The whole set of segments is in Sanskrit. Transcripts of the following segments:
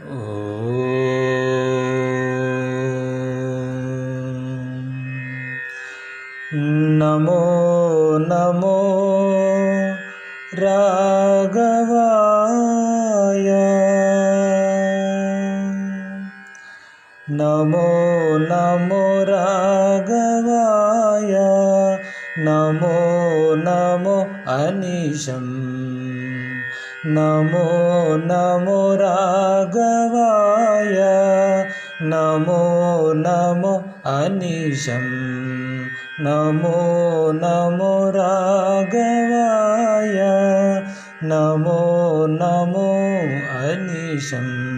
नमो नमो राघवाय। नमो नमो राघवाय। नमो नमो अनिशम् नमो नमो राघवाय। नमो नमो अनिशम् नमो नमो राघवाय। नमो नमो अनिशम्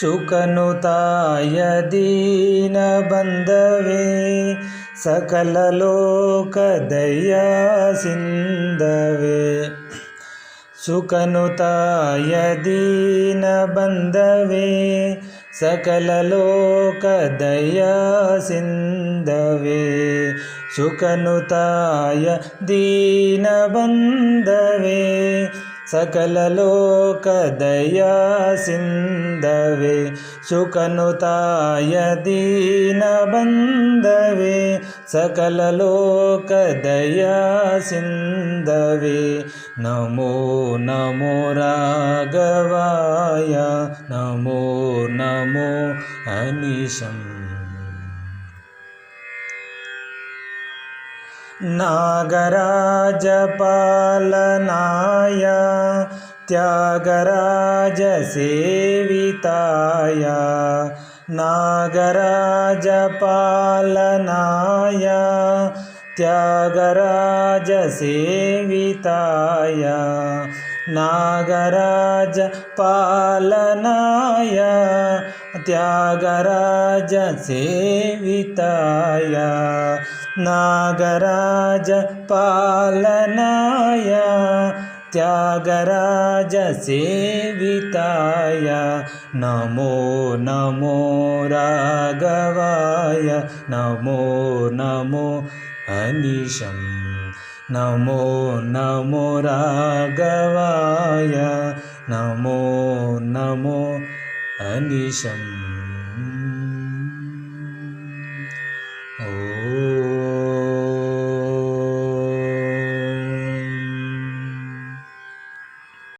सुखनुताय दीनबन्धवे सकललोकदया सिन्धवे सुखनुताय दीनबन्धवे सकललोकदया सिन्धवे सुखनुताय दीनबन्धवे सकललोकदया सिन्धवे सुखनुताय दीनबन्धवे सकललोकदया सिन्धवे नमो नमो राघवाय नमो नमो अनिशम् नागराजपालनाय त्यागराजसेविताय नागराजपालनाय त्यागराजसेविताय नागराजपालनाय त्यागराजसेविताय नागराजपालनाय त्यागराजसेविताय नमो नमो राघवाय नमो नमो अनिशम् नमो नमो राघवाय नमो नमो अनिशम्